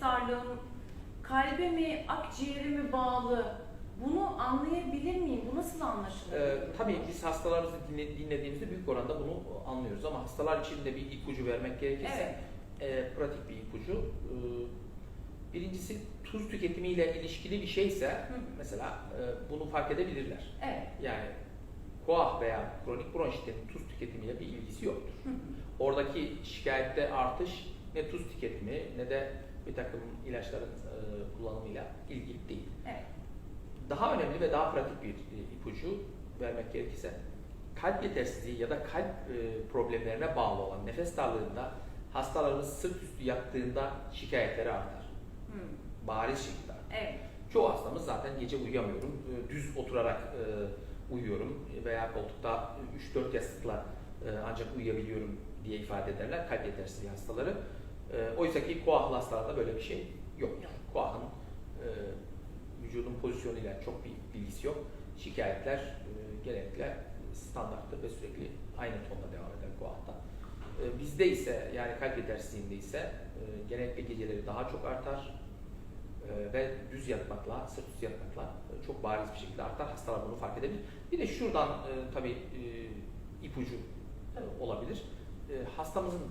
nefes darlığım kalbe mi, akciğere mi bağlı? Bunu anlayabilir miyim? Bu nasıl anlaşılır? Ee, tabii biz hastalarımızı dinle- dinlediğimizde büyük oranda bunu anlıyoruz ama hastalar için de bir ipucu vermek gerekirse e, pratik bir ipucu. Ee, birincisi tuz tüketimiyle ilişkili bir şeyse Hı. mesela e, bunu fark edebilirler. Evet. Yani koah veya kronik bronşitin tuz tüketimiyle bir ilgisi yoktur. Hı. Oradaki şikayette artış ne tuz tüketimi ne de bir takım ilaçların e, kullanımıyla ilgili değil. Evet. Daha önemli ve daha pratik bir e, ipucu vermek gerekirse kalp yetersizliği ya da kalp e, problemlerine bağlı olan nefes darlığında hastalarımız sırt üstü yattığında şikayetleri artar. Hı. Bariz şekilde. Evet. Çoğu hastamız zaten gece uyuyamıyorum, e, düz oturarak e, uyuyorum veya koltukta 3-4 yastıkla e, ancak uyuyabiliyorum diye ifade ederler kalp yetersizliği hastaları. E, Oysa ki hastalarda böyle bir şey yok. Koahın e, vücudun pozisyonuyla çok bir ilgisi yok. Şikayetler e, genellikle standarttır ve sürekli aynı tonda devam eder koahta. E, Bizde ise yani kalp yetersizliğinde ise e, genellikle geceleri daha çok artar e, ve düz yatmakla, sırt üstü yatmakla e, çok bariz bir şekilde artar. Hastalar bunu fark edebilir. Bir de şuradan e, tabii e, ipucu e, olabilir. E, hastamızın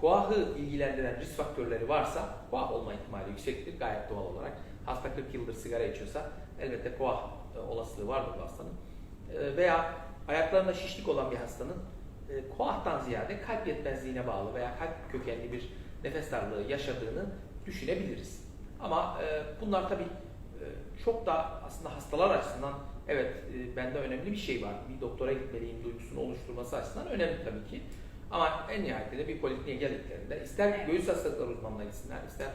koahı ilgilendiren risk faktörleri varsa koah olma ihtimali yüksektir gayet doğal olarak. Hasta 40 yıldır sigara içiyorsa elbette koah e, olasılığı vardır bu hastanın. E, veya ayaklarında şişlik olan bir hastanın e, koahtan ziyade kalp yetmezliğine bağlı veya kalp kökenli bir nefes darlığı yaşadığını düşünebiliriz. Ama bunlar tabii çok da aslında hastalar açısından evet bende önemli bir şey var. Bir doktora gitmeliyim duygusunu oluşturması açısından önemli tabii ki. Ama en nihayetinde bir polikliniğe geldiklerinde ister Evet. göğüs hastalıkları uzmanına gitsinler, ister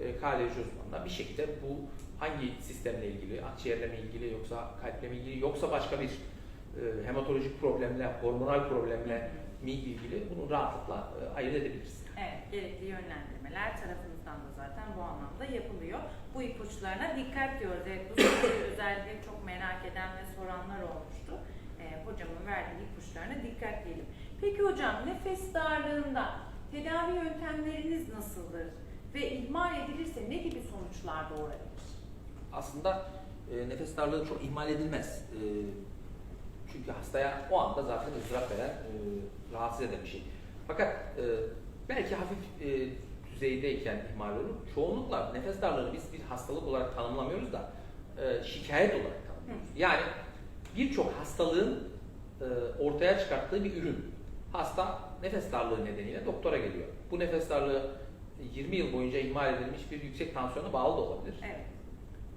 e, kardiyoloji uzmanına bir şekilde bu hangi sistemle ilgili, akciğerle mi ilgili yoksa kalple mi ilgili yoksa başka bir e, hematolojik problemle, hormonal problemle mi ilgili bunu rahatlıkla e, ayırt edebiliriz. Evet, gerekli yönlendirmeler tarafımızdan da zaten bu anlamda yapılıyor. Bu ipuçlarına dikkat diyoruz. Evet, bu soruyu özellikle çok merak eden ve soranlar olmuştu. Ee, hocamın verdiği ipuçlarına dikkat diyelim. Peki hocam, nefes darlığında tedavi yöntemleriniz nasıldır? Ve ihmal edilirse ne gibi sonuçlar doğurabilir? aslında e, nefes darlığı çok ihmal edilmez. E, çünkü hastaya o anda zaten ızdırap veren, e, rahatsız eden bir şey. Fakat e, belki hafif e, düzeydeyken ihmal olur. Çoğunlukla nefes darlığını biz bir hastalık olarak tanımlamıyoruz da e, şikayet olarak tanımlıyoruz. Yani birçok hastalığın e, ortaya çıkarttığı bir ürün. Hasta nefes darlığı nedeniyle doktora geliyor. Bu nefes darlığı 20 yıl boyunca ihmal edilmiş bir yüksek tansiyona bağlı da olabilir. Evet.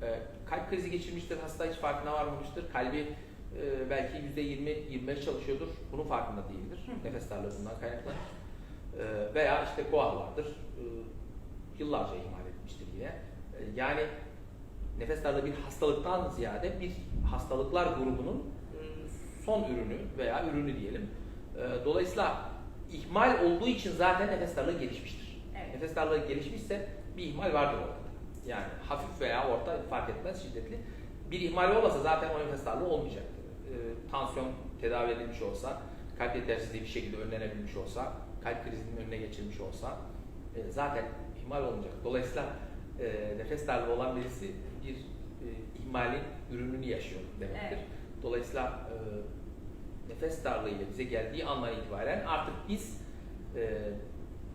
Ee, kalp krizi geçirmiştir, hasta hiç farkına varmamıştır. Kalbi e, belki %20-25 çalışıyordur, bunun farkında değildir. Hı. Nefes darlığından kaynaklanır. Ee, veya işte koah vardır, Ee, yıllarca ihmal edilmiştir yine. Yani nefes darlığı bir hastalıktan ziyade bir hastalıklar grubunun e, son ürünü veya ürünü diyelim. Ee, dolayısıyla ihmal olduğu için zaten nefes darlığı gelişmiştir. Evet. Nefes darlığı gelişmişse bir ihmal vardır ortada. Yani hafif veya orta fark etmez şiddetli. Bir ihmal olmasa zaten o nefes darlığı olmayacaktır. Ee, tansiyon tedavi edilmiş olsa, kalp yetersizliği bir şekilde önlenebilmiş olsa, kalp krizinin önüne geçilmiş olsa e, zaten ihmal olmayacak. Dolayısıyla e, nefes darlığı olan birisi bir e, ihmalin ürününü yaşıyor demektir. Evet. Dolayısıyla e, nefes darlığı ile bize geldiği andan itibaren artık biz e,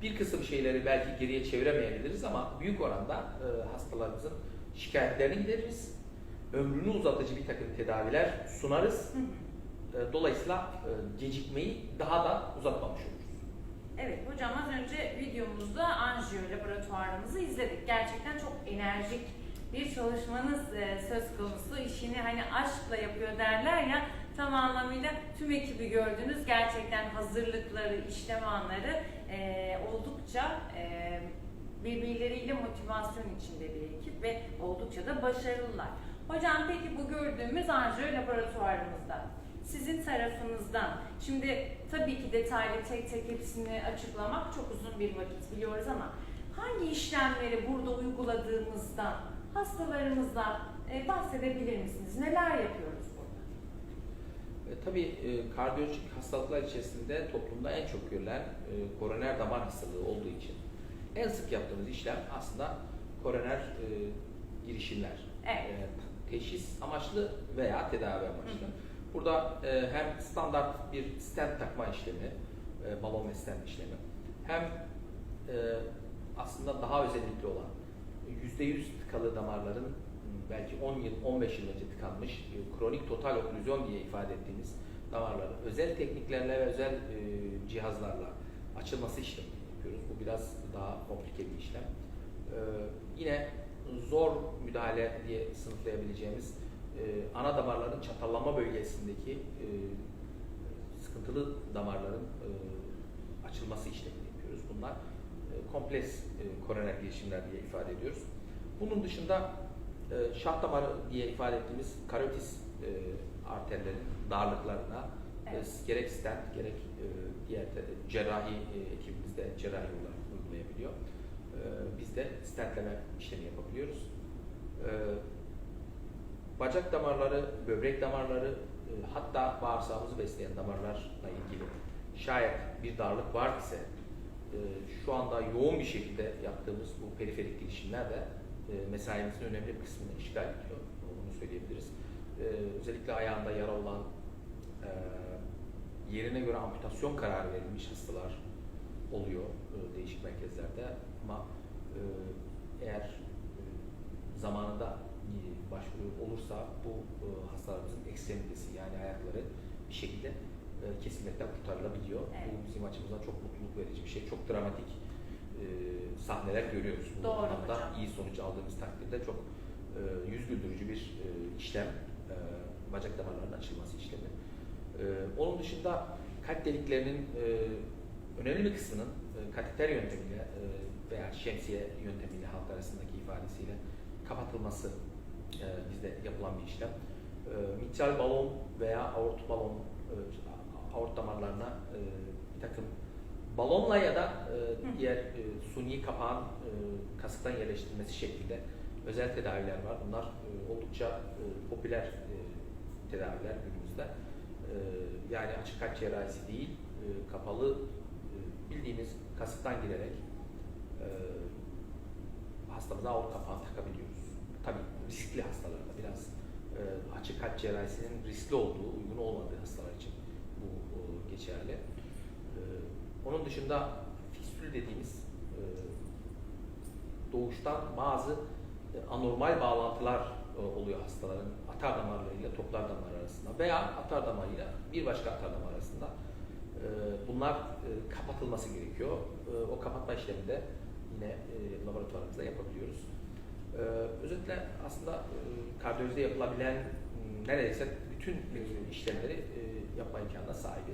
bir kısım şeyleri belki geriye çeviremeyebiliriz ama büyük oranda e, hastalarımızın şikayetlerini gideririz. Ömrünü uzatıcı bir takım tedaviler sunarız. Hı hı. E, dolayısıyla e, gecikmeyi daha da uzatmamış oluruz. Evet hocam az önce videomuzda anjiyo laboratuvarımızı izledik. Gerçekten çok enerjik bir çalışmanız e, söz konusu. İşini hani aşkla yapıyor derler ya tam anlamıyla tüm ekibi gördünüz. Gerçekten hazırlıkları, işlem anları e, oldukça e, birbirleriyle motivasyon içinde bir ekip ve oldukça da başarılılar. Hocam peki bu gördüğümüz anjiyo laboratuvarımızda sizin tarafınızdan şimdi tabii ki detaylı tek tek hepsini açıklamak çok uzun bir vakit biliyoruz ama hangi işlemleri burada uyguladığımızdan hastalarımızdan e, bahsedebilir misiniz? Neler yapıyoruz burada? E, tabii e, kardiyolojik hastalıklar içerisinde toplumda en çok görülen e, koroner damar hastalığı olduğu için en sık yaptığımız işlem aslında koroner e, girişimler. Evet. E, teşhis amaçlı veya tedavi amaçlı. Hı hı. Burada e, hem standart bir stent takma işlemi, e, balon ve stent işlemi, hem e, aslında daha özellikli olan %100 tıkalı damarların m, belki 10 yıl, 15 yıl önce tıkanmış e, kronik total oklüzyon diye ifade ettiğimiz damarların özel tekniklerle ve özel e, cihazlarla açılması işlemi yapıyoruz. Bu biraz daha komplike bir işlem. E, yine zor müdahale diye sınıflayabileceğimiz ana damarların çatallanma bölgesindeki sıkıntılı damarların açılması işlemini yapıyoruz. Bunlar kompleks e, koroner girişimler diye ifade ediyoruz. Bunun dışında e, şah damarı diye ifade ettiğimiz karotis e, arterlerin darlıklarına Evet. e, gerek stent gerek e, diğer cerrahi e, ekibimizde cerrahi olarak uygulayabiliyor. E, biz de stentleme işlemi yapabiliyoruz. E, bacak damarları, böbrek damarları, e, hatta bağırsağımızı besleyen damarlarla ilgili şayet bir darlık var ise şu anda yoğun bir şekilde yaptığımız bu periferik girişimler de e, mesaimizin önemli bir kısmını işgal ediyor. Onu söyleyebiliriz. E, özellikle ayağında yara olan, e, yerine göre amputasyon kararı verilmiş hastalar oluyor e, değişik merkezlerde ama eğer zamanında başvuru olursa bu hastalarımızın ekstremitesi yani ayakları bir şekilde kurtarılabiliyor. Evet. Bu bizim açımızdan çok mutluluk verici bir şey. Çok dramatik e, sahneler görüyoruz. Bu Doğru anlamda hocam. iyi sonuç aldığımız takdirde çok e, yüz güldürücü bir e, işlem. E, bacak damarlarının açılması işlemi. E, onun dışında kalp deliklerinin e, önemli bir kısmının e, kateter yöntemiyle e, veya şemsiye yöntemiyle halk arasındaki ifadesiyle kapatılması e, bizde yapılan bir işlem. E, mitral balon veya aort balon, e, aort damarlarına e, bir takım balonla ya da e, diğer e, suni kapağın e, kasıktan yerleştirilmesi şeklinde özel tedaviler var. Bunlar e, oldukça e, popüler e, tedaviler günümüzde. E, yani açık kalp cerrahisi değil, e, kapalı e, bildiğimiz kasıktan girerek e, hastamıza aort kapağını takabiliyoruz. Tabii riskli hastalarda biraz e, açık kalp cerrahisinin riskli olduğu, uygun olmadığı hastalar için bu e, geçerli. E, onun dışında fistül dediğimiz e, doğuştan bazı e, anormal bağlantılar e, oluyor hastaların atar damarlarıyla toplar damar arasında veya atar damarıyla bir başka atar damar arasında. Bunlar kapatılması gerekiyor. O kapatma işleminde yine e, laboratuvarımızda yapabiliyoruz. Özetle aslında e, kardiyolojide yapılabilen neredeyse bütün işlemleri yapma imkanına sahibiz.